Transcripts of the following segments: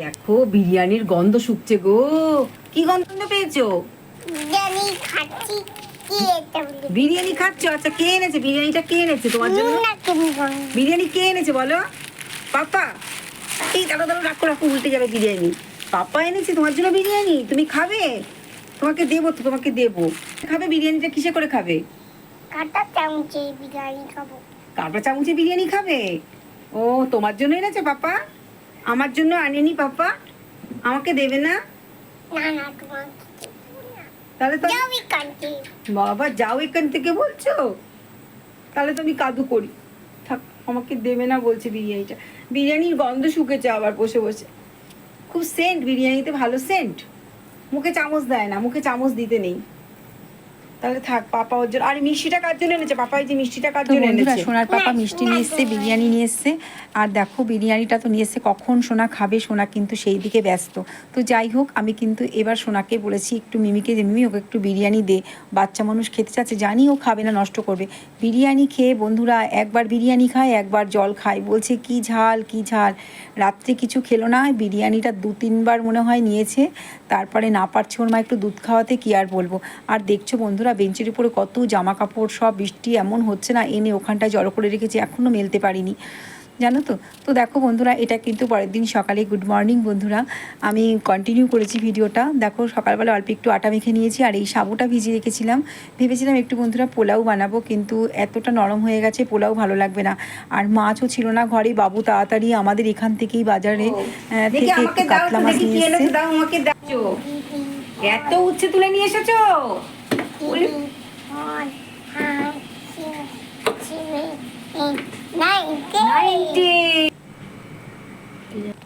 দেখো বিরিয়ানির গন্ধ শুকছে গো। কি গন্ধ পেয়েছ? বিরিয়ানি খাচ্ছি। বিরিয়ানি খাচ্ছ? আচ্ছা কে এনেছে? বিরিয়ানিটা কে এনেছে তোমার জন্য। বিরিয়ানি কে এনেছে বলো? পাপা। এই দাঁড়ো দাঁড়ো রাখো রাখো উল্টে যাবে বিরিয়ানি। পাপা এনেছে তোমার জন্য বিরিয়ানি? তুমি খাবে? তোমাকে দেবো তো তোমাকে দেবো। খাবে বিরিয়ানিটা? কিসে করে খাবে? কাটা চামচে বিরিয়ানি খাব। কাঁটা চামচে বিরিয়ানি খাবে? ও তোমার জন্য এনেছে পাপা? আমার জন্য আনেনি পাপা। আমাকে দেবে না? তাহলে তো বাবা যাও এখান থেকে বলছো? তাহলে তো আমি কাদু করি। থাক আমাকে দেবে না বলছে বিরিয়ানিটা। বিরিয়ানির গন্ধ শুকেছে আবার বসে বসে। খুব সেন্ট বিরিয়ানিতে ভালো সেন্ট। মুখে চামচ দেয় না মুখে চামচ দিতে নেই। তাহলে থাক পাপা ওর জন্য আর মিষ্টিটা কার জন্য এনেছে? পাপা এই যে মিষ্টিটা কার জন্য এনেছে? সোনার পাপা মিষ্টি নিয়ে এসছে বিরিয়ানি নিয়ে এসছে। আর দেখো বিরিয়ানিটা তো নিয়ে এসছে। কখন সোনা খাবে? সোনা কিন্তু সেই দিকে ব্যস্ত। তো যাই হোক আমি কিন্তু এবার সোনাকে বলেছি একটু মিমিকে যে মিমি ওকে একটু বিরিয়ানি দে। বাচ্চা মানুষ খেতে চাচ্ছে জানি ও খাবে না নষ্ট করবে। বিরিয়ানি খেয়ে বন্ধুরা একবার বিরিয়ানি খায় একবার জল খায়। বলছে কি ঝাল কি ঝাল। রাত্রে কিছু খেলো না বিরিয়ানিটা দু তিনবার মনে হয় নিয়েছে। তারপরে না পারছে ওর মা একটু দুধ খাওয়াতে কি আর বলব? আর দেখছ বন্ধুরা বেঞ্চের উপরে কত জামা কাপড় সব বৃষ্টি এমন হচ্ছে না এনে ওখানটায় জড়ো করে রেখেছি এখনও মেলতে পারিনি। জানো তো? তো দেখো বন্ধুরা এটা কিন্তু পরের দিন সকালে গুড মর্নিং বন্ধুরা আমি কন্টিনিউ করেছি ভিডিওটা। দেখো সকালবেলা অল্প একটু আটা মেখে নিয়েছি আর এই সাবুটা ভিজিয়ে রেখেছিলাম। ভেবেছিলাম একটু বন্ধুরা পোলাও বানাবো কিন্তু এতটা নরম হয়ে গেছে পোলাও ভালো লাগবে না। আর মাছও ছিল না ঘরে বাবু তাড়াতাড়ি আমাদের এখান থেকেই বাজারে থেকে একটু কাতলা মাছ নিয়ে এসছে। এত উচ্ছে তুলে নিয়ে এসেছ?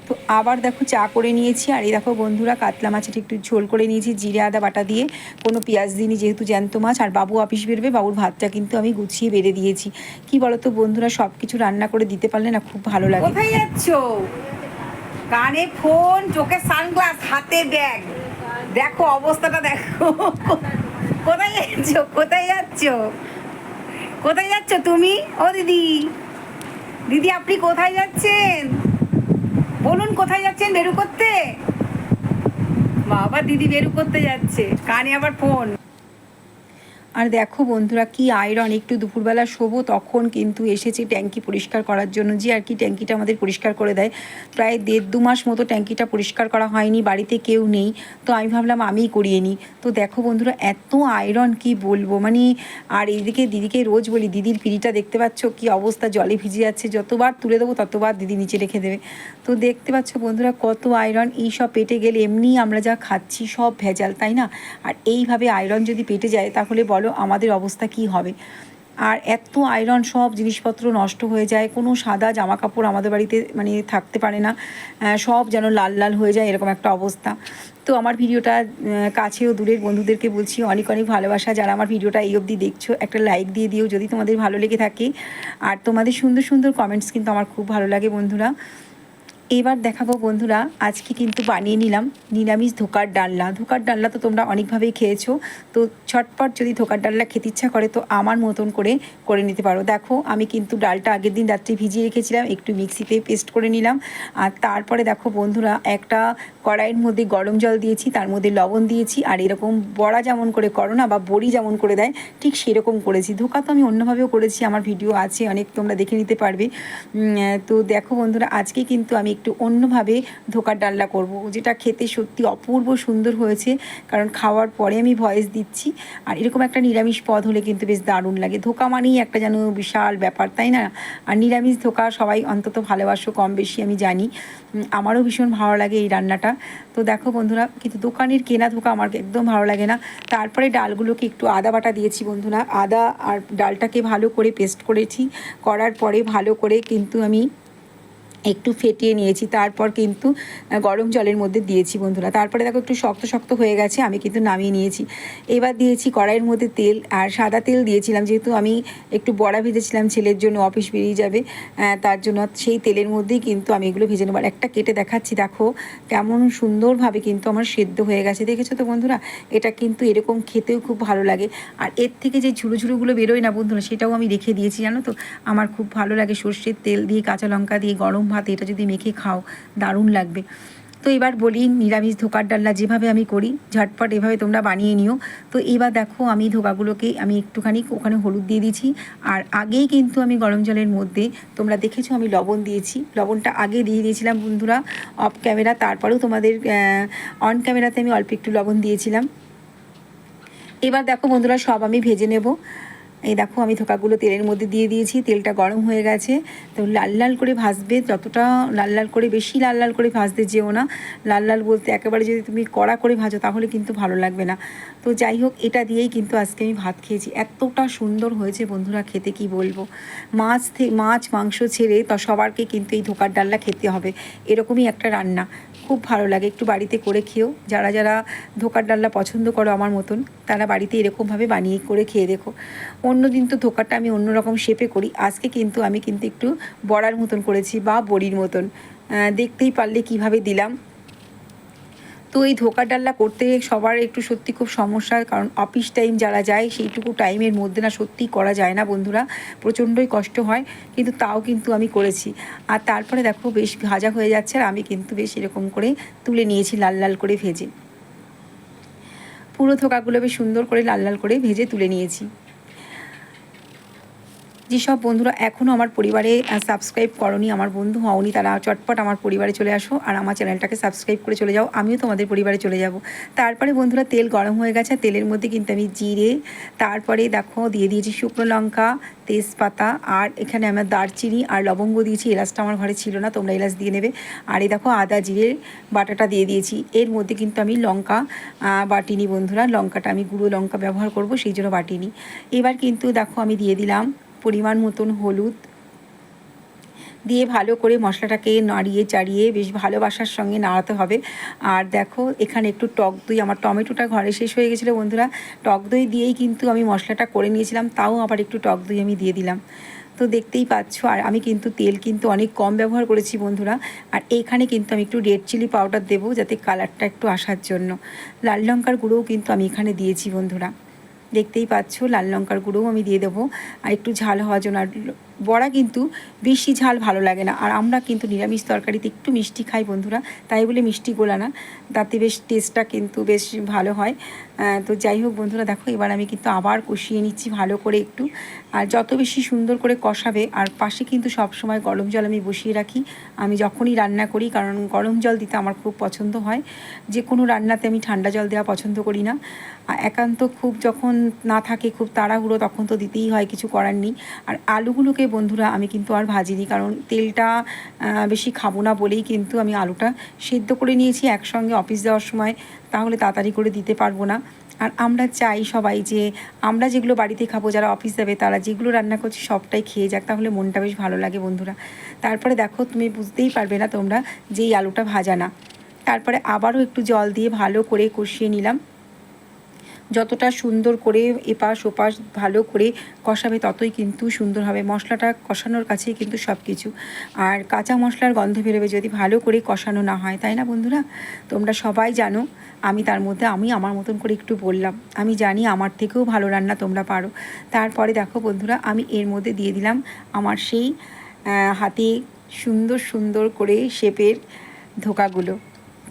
তো আবার দেখো চা করে নিয়েছি আর এই দেখো বন্ধুরা কাতলা মাছের একটু ঝোল করে নিয়েছি জিরে আদা বাটা দিয়ে। কোনো পেঁয়াজ দিইনি যেহেতু জ্যান্ত মাছ আর বাবু অফিস বেরবে বাবুর ভাতটা কিন্তু আমি গুছিয়ে বেড়ে দিয়েছি। কি বলতো বন্ধুরা সব কিছু রান্না করে দিতে পারলে না খুব ভালো লাগে। কোথায় যাচ্ছো? কানে ফোন চোখে সানগ্লাস হাতে ব্যাগ। দেখো অবস্থাটা দেখো। কোথায় যাচ্ছ? কোথায় যাচ্ছ? কোথায় যাচ্ছ তুমি? ও দিদি। দিদি, আপনি কোথায় যাচ্ছেন? বলুন, কোথায় যাচ্ছেন বেরু করতে? বাবা, দিদি বেরু করতে যাচ্ছে। কানে আবার ফোন আর দেখো বন্ধুরা, কি আয়রন একটু দুপুরবেলা শোবো, তখন কিন্তু এসেছে ট্যাঙ্কি পরিষ্কার করার জন্য। যে আর কি ট্যাঙ্কিটা আমাদের পরিষ্কার করে দেয়। প্রায় দেড় দু মাস মতো ট্যাঙ্কিটা পরিষ্কার করা হয়নি, বাড়িতে কেউ নেই। তো আমি ভাবলাম আমিই করিয়ে নিই। তো দেখো বন্ধুরা, এত আয়রন কি বলব? মানে আর এইদিকে দিদিকে রোজ বলি, দিদির পিড়িটা দেখতে পাচ্ছ, কি অবস্থা? জলে ভিজে যাচ্ছে। যতবার তুলে দেবো, ততবার দিদি নিচে রেখে দেবে। তো দেখতে পাচ্ছ বন্ধুরা, কত আয়রন এই সব পেটে গেলে এমনি আমরা যা খাচ্ছি সব ভেজাল, তাই না? আর এইভাবে আয়রন যদি পেটে যায়, তাহলে বলো আমাদের অবস্থা কি হবে? আর এত আয়রন সব জিনিসপত্র নষ্ট হয়ে যায় কোনো সাদা জামা কাপড় আমাদের বাড়িতে মানে থাকতে পারে না সব যেন লাল লাল হয়ে যায় এরকম একটা অবস্থা। তো আমার ভিডিওটা আহ, কাছেও দূরের বন্ধুদেরকে বলছি অনেক অনেক ভালোবাসা যারা আমার ভিডিওটা এই অবধি দেখছ একটা লাইক দিয়ে দিও যদি তোমাদের ভালো লেগে থাকে। আর তোমাদের সুন্দর সুন্দর কমেন্টস কিন্তু আমার খুব ভালো লাগে বন্ধুরা। এবার দেখাবো বন্ধুরা, আজকে কিন্তু বানিয়ে নিলাম নিরামিষ ধোকার ডালনা। ধোকার ডালনা তো তোমরা অনেকভাবেই খেয়েছো, তো ছটপট যদি ধোকার ডালনা খেতে ইচ্ছা করে তো আমার মতন করে করে নিতে পারো। দেখো, আমি কিন্তু ডালটা আগের দিন রাত্রে ভিজিয়ে রেখেছিলাম, একটু মিক্সিতে পেস্ট করে নিলাম। আর তারপরে দেখো বন্ধুরা, একটা কড়াইয়ের মধ্যে গরম জল দিয়েছি, তার মধ্যে লবণ দিয়েছি, আর এরকম বড়া যেমন করে করো না, বা বড়ি যেমন করে দেয়, ঠিক সেরকম করেছি। ধোকা তো আমি অন্যভাবেও করেছি, আমার ভিডিও আছে, অনেক তোমরা দেখে নিতে পারবে। তো দেখো বন্ধুরা, আজকে কিন্তু আমি একটু অন্যভাবে ধোকার ডালনা করব। যেটা খেতে সত্যি অপূর্ব সুন্দর হয়েছে, কারণ খাওয়ার পরে আমি ভয়েস দিচ্ছি। আর এরকম একটা নিরামিষ পদ হলে কিন্তু বেশ দারুণ লাগে। ধোকা মানেই একটা যেন বিশাল ব্যাপার, তাই না? আর নিরামিষ ধোকা সবাই অন্তত ভালোবাসো, কম বেশি আমি জানি। আমারও ভীষণ ভালো লাগে এই রান্নাটা। তো দেখো বন্ধুরা, কিন্তু দোকানের কেনা ধোকা আমার একদম ভালো লাগে না। তারপরে ডালগুলোকে একটু আদা বাটা দিয়েছি বন্ধুরা। আদা আর ডালটাকে ভালো করে পেস্ট করেছি। করার পরে ভালো করে কিন্তু আমি একটু ফেটিয়ে নিয়েছি, তারপর কিন্তু গরম জলের মধ্যে দিয়েছি বন্ধুরা। তারপরে দেখো একটু শক্ত শক্ত হয়ে গেছে, আমি কিন্তু নামিয়ে নিয়েছি। এবার দিয়েছি কড়াইয়ের মধ্যে তেল আর সাদা তেল দিয়েছিলাম, যেহেতু আমি একটু বড়া ভেজেছিলাম, ছেলের জন্য অফিস বেরিয়ে যাবে তার জন্য সেই তেলের মধ্যেই কিন্তু আমি এগুলো ভেজে নেব। আর একটা কেটে দেখাচ্ছি, দেখো কেমন সুন্দরভাবে কিন্তু আমার সেদ্ধ হয়ে গেছে। দেখেছ তো বন্ধুরা? এটা কিন্তু এরকম খেতেও খুব ভালো লাগে। আর এর থেকে যে ঝুড়ো ঝুড়োগুলো বেরোয় না বন্ধুরা, সেটাও আমি রেখে দিয়েছি, জানো তো? আমার খুব ভালো লাগে সর্ষের তেল দিয়ে, কাঁচা লঙ্কা দিয়ে, গরম ভাত এটা যদি মেখে খাও, দারুণ লাগবে। তো এবার বলি, নিরামিষ ধোকার ডালনা যেভাবে আমি করি, ঝটপট এভাবে তোমরা বানিয়ে নিও। তো এবার দেখো, আমি ধোকাগুলোকে আমি একটুখানি ওখানে হলুদ দিয়ে দিয়েছি। আর আগেই কিন্তু আমি গরম জলের মধ্যে, তোমরা দেখেছ আমি লবণ দিয়েছি। লবণটা আগে দিয়ে দিয়েছিলাম বন্ধুরা, অফ ক্যামেরা, তারপরেও তোমাদের অন ক্যামেরাতে আমি অল্প একটু লবণ দিয়েছিলাম। এবার দেখো বন্ধুরা, সব আমি ভেজে নেব। এই দেখো, আমি থোকাগুলো তেলের মধ্যে দিয়ে দিয়েছি, তেলটা গরম হয়ে গেছে। তো লাল লাল করে ভাজবে, যতটা লাল লাল করে, বেশি লাল লাল করে ভাজতে যেও না। লাল লাল বলতে একেবারে যদি তুমি কড়া করে ভাজো, তাহলে কিন্তু ভালো লাগবে না। তো যাই হোক, এটা দিয়েই কিন্তু আজকে আমি ভাত খেয়েছি। এতটা সুন্দর হয়েছে বন্ধুরা, খেতে কি বলব? মাছ মাছ, মাংস ছেড়ে তো সবারকে কিন্তু এই ধোকার ডালনা খেতে হবে। এরকমই একটা রান্না। খুব ভালো লাগে, একটু বাড়িতে করে খেও যারা যারা ধোকার ডাল্লা পছন্দ করো আমার মতন, তারা বাড়িতে এরকমভাবে বানিয়ে করে খেয়ে দেখো। অন্য দিন তো ধোকারটা আমি অন্যরকম শেপে করি। আজকে কিন্তু আমি কিন্তু একটু বড়ার মতন করেছি বা বড়ির মতন। দেখতেই পারলে কীভাবে দিলাম। তো এই ধোকা ডাল্লা করতে সবার একটু সত্যি খুব সমস্যা, কারণ অফিস টাইম যারা যায় সেইটুকু টাইমের মধ্যে না সত্যিই করা যায় না বন্ধুরা। প্রচণ্ডই কষ্ট হয়, কিন্তু তাও কিন্তু আমি করেছি। আর তারপরে দেখো বেশ ভাজা হয়ে যাচ্ছে আর আমি কিন্তু বেশ এরকম করে তুলে নিয়েছি লাল লাল করে ভেজে। পুরো থোকাগুলো বেশ সুন্দর করে লাল লাল করে ভেজে তুলে নিয়েছি। যেসব বন্ধুরা এখনও আমার পরিবারে সাবস্ক্রাইব করনি, আমার বন্ধু হওনি, তারা চটপট আমার পরিবারে চলে আসো আর আমার চ্যানেলটাকে সাবস্ক্রাইব করে চলে যাও। আমিও তোমাদের পরিবারে চলে যাব। তারপরে বন্ধুরা, তেল গরম হয়ে গেছে। তেলের মধ্যে কিন্তু আমি জিরে, তারপরে দেখো দিয়ে দিয়েছি শুকনো লঙ্কা, তেজপাতা, আর এখানে আমার দারচিনি আর লবঙ্গ দিয়েছি। এলাচটা আমার ঘরে ছিল না, তোমরা এলাচ দিয়ে নেবে। আর এই দেখো আদা জিরে বাটাটা দিয়ে দিয়েছি। এর মধ্যে কিন্তু আমি লঙ্কা বাটিনি বন্ধুরা। লঙ্কাটা আমি গুঁড়ো লঙ্কা ব্যবহার করব, সেই জন্য বাটিনি। এবার কিন্তু দেখো আমি দিয়ে দিলাম পরিমাণ মতন হলুদ দিয়ে ভালো করে মশলাটাকে নাড়িয়ে চাড়িয়ে বেশ ভালোবাসার সঙ্গে নাড়াতে হবে। আর দেখো, এখানে একটু টক দই, আমার টমেটোটা ঘরে শেষ হয়ে গেছিল বন্ধুরা। টক দই দিয়েই কিন্তু আমি মশলাটা করে নিয়েছিলাম, তাও আবার একটু টক দই আমি দিয়ে দিলাম। তো দেখতেই পাচ্ছ, আর আমি কিন্তু তেল কিন্তু অনেক কম ব্যবহার করেছি বন্ধুরা। আর এইখানে কিন্তু আমি একটু রেড চিলি পাউডার দেবো, যাতে কালারটা একটু আসার জন্য। লাল লঙ্কার গুঁড়োও কিন্তু আমি এখানে দিয়েছি বন্ধুরা। দেখতেই পাচ্ছ, লাল লঙ্কার গুঁড়োও আমি দিয়ে দেবো। আর একটু ঝাল হওয়ার জন্য, আর বড়া কিন্তু বেশি ঝাল ভালো লাগে না। আর আমরা কিন্তু নিরামিষ তরকারিতে একটু মিষ্টি খাই বন্ধুরা, তাই বলে মিষ্টি গোলা না। তাতে বেশ টেস্টটা কিন্তু বেশ ভালো হয়। তো যাই হোক বন্ধুরা, দেখো এবার আমি কিন্তু আবার কষিয়ে নিচ্ছি ভালো করে একটু। আর যত বেশি সুন্দর করে কষাবে, আর পাশে কিন্তু সব সময় গরম জল আমি বসিয়ে রাখি। আমি যখনই রান্না করি, কারণ গরম জল দিতে আমার খুব পছন্দ হয়। যে কোনো রান্নাতে আমি ঠান্ডা জল দেওয়া পছন্দ করি না। একান্ত খুব যখন না থাকে, খুব তাড়াহুড়ো, তখন তো দিতেই হয়, কিছু করার নেই। আর আলুগুলোকে বন্ধুরা, আমি কিন্তু আর ভাজিনি, কারণ তেলটা বেশি খাব না বলেই কিন্তু আমি আলুটা সেদ্ধ করে নিয়েছি একসঙ্গে অফিস যাওয়ার সময়। তাহলে তাড়াতাড়ি করে দিতে পারব না। আর আমরা চাই সবাই যে আমরা যেগুলো বাড়িতে খাব, যারা অফিস যাবে, তারা যেগুলো রান্না করছি সবটাই খেয়ে যাক, তাহলে মনটা বেশ ভালো লাগে বন্ধুরা। তারপরে দেখো, তুমি বুঝতেই পারবে না তোমরা যে এই আলুটা ভাজা না। তারপরে আবারও একটু জল দিয়ে ভালো করে কষিয়ে নিলাম। যতটা সুন্দর করে এপাশ ওপাশ ভালো করে কষাবে ততই কিন্তু সুন্দর হবে। মশলাটা কষানোর কাছেই কিন্তু সব কিছু আর কাঁচা মশলার গন্ধ বেরোবে যদি ভালো করে কষানো না হয়, তাই না বন্ধুরা? তোমরা সবাই জানো, আমি তার মধ্যে, আমি আমার মতন করে একটু বললাম। আমি জানি আমার থেকেও ভালো রান্না তোমরা পারো। তারপরে দেখো বন্ধুরা, আমি এর মধ্যে দিয়ে দিলাম আমার সেই হাতে সুন্দর সুন্দর করে শেপের ধোকাগুলো।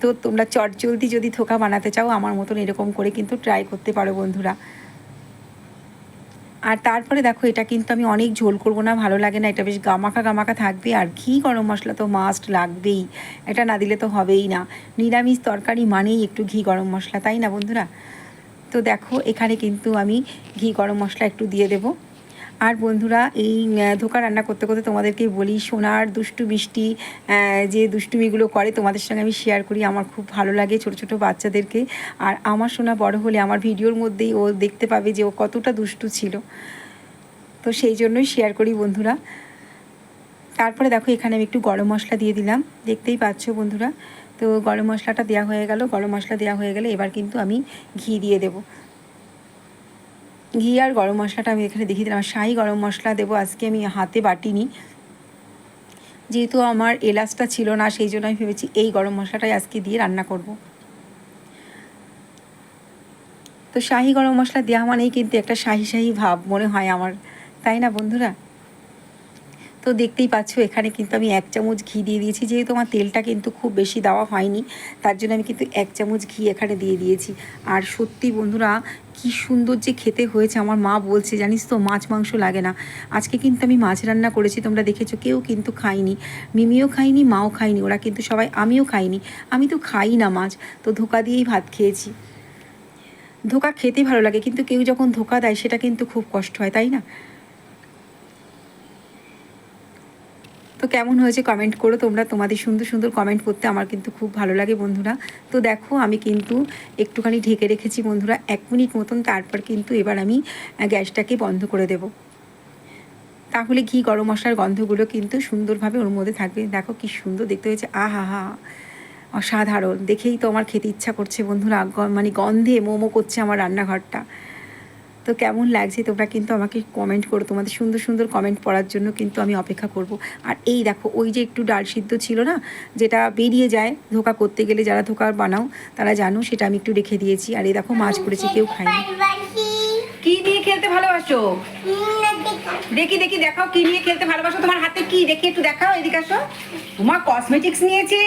তো তোমরা চটজলদি যদি থোকা বানাতে চাও, আমার মতন এরকম করে কিন্তু ট্রাই করতে পারো বন্ধুরা। আর তারপরে দেখো, এটা কিন্তু আমি অনেক ঝোল করব না, ভালো লাগে না, এটা বেশ গামাখা গামাখা থাকবে, আর ঘি গরম মশলা তো মাস্ট লাগবেই। এটা না দিলে তো হবেই না। নিরামিষ তরকারি মানেই একটু ঘি গরম মশলা, তাই না বন্ধুরা? তো দেখো, এখানে কিন্তু আমি ঘি গরম মশলা একটু দিয়ে দেবো। আর বন্ধুরা, এই ধোকা রান্না করতে করতে তোমাদেরকে বলি, সোনার দুষ্টু মিষ্টি যে দুষ্টুমিগুলো করে, তোমাদের সঙ্গে আমি শেয়ার করি। আমার খুব ভালো লাগে ছোট ছোট বাচ্চাদেরকে। আর আমার সোনা বড় হলে আমার ভিডিওর মধ্যেই ও দেখতে পাবে যে ও কতটা দুষ্টু ছিল। তো সেই জন্যই শেয়ার করি বন্ধুরা। তারপরে দেখো, এখানে আমি একটু গরম মশলা দিয়ে দিলাম। দেখতেই পাচ্ছ বন্ধুরা? তো গরম মশলাটা দেওয়া হয়ে গেল। গরম মশলা দেওয়া হয়ে গেলে এবার কিন্তু আমি ঘি দিয়ে দেবো। ঘি আর গরম মশলাটা আমি এখানে দেখিয়ে দিলাম। শাহি গরম মশলা দেবো, আজকে আমি হাতে বাটিনি। যেহেতু আমার এলাচটা ছিল না, সেই জন্য আমি ভেবেছি এই গরম মশলাটাই আজকে দিয়ে রান্না করব। তো শাহি গরম মশলা দেওয়া মানেই কিন্তু একটা শাহি শাহি ভাব মনে হয় আমার। তাই না বন্ধুরা? তো দেখতেই পাচ্ছ, এখানে কিন্তু আমি এক চামচ ঘি দিয়ে দিয়েছি। যেহেতু আমার তেলটা কিন্তু খুব বেশি দেওয়া হয়নি, তার জন্য আমি কিন্তু এক চামচ ঘি এখানে দিয়ে দিয়েছি। আর সত্যি বন্ধুরা, কি সুন্দর যে খেতে হয়েছে, আমার মা বলছে, জানিস তো, মাছ মাংস লাগে না। আজকে কিন্তু আমি মাছ রান্না করেছি, তোমরা দেখেছ, কেউ কিন্তু খাইনি মিমিও খাইনি মাও খাইনি ওরা কিন্তু সবাই, আমিও খাইনি। আমি তো খাই না মাছ, তো ধোকা দিয়েই ভাত খেয়েছি। ধোকা খেতে ভালো লাগে, কিন্তু কেউ যখন ধোকা দেয়, সেটা কিন্তু খুব কষ্ট হয়, তাই না? তো কেমন হয়েছে কমেন্ট করো, তোমরা তোমাদের সুন্দর সুন্দর কমেন্ট করতে আমার কিন্তু খুব ভালো লাগে বন্ধুরা। তো দেখো, আমি কিন্তু একটুখানি ঢেকে রেখেছি বন্ধুরা, এক মিনিট মতন, তারপর কিন্তু এবার আমি গ্যাসটাকে বন্ধ করে দেব। তাহলে ঘি গরম মশলার গন্ধগুলো কিন্তু সুন্দরভাবে ওর মধ্যে থাকবে। দেখো কি সুন্দর দেখতে হয়েছে, আহা হা, অসাধারণ। দেখেই তো আমার খেতে ইচ্ছা করছে বন্ধুরা মানে গন্ধে মোমো করছে আমার রান্নাঘরটা। তো কেমন লাগছে? তোমরা কিন্তু আমাকে কমেন্ট করো। তোমাদের সুন্দর সুন্দর কমেন্ট পড়ার জন্য কিন্তু আমি অপেক্ষা করব। আর এই দেখো, ওই যে একটু ডাল সিদ্ধ ছিল না, যেটা বেরিয়ে যায় ধোকা করতে গেলে যারা ধোকা বানাও, তারা জানো সেটা আমি একটু রেখে দিয়েছি। আর এই দেখো, মাছ করেছি কেউ খায়নি। কি নিয়ে খেলতে ভালোবাসো? দেখি। দেখি দেখি দেখাও কি নিয়ে খেলতে ভালোবাসো। তোমার হাতে কি? দেখি, একটু দেখাও, এদিকে আসো। তোমার কসমেটিক্স নিয়েছে।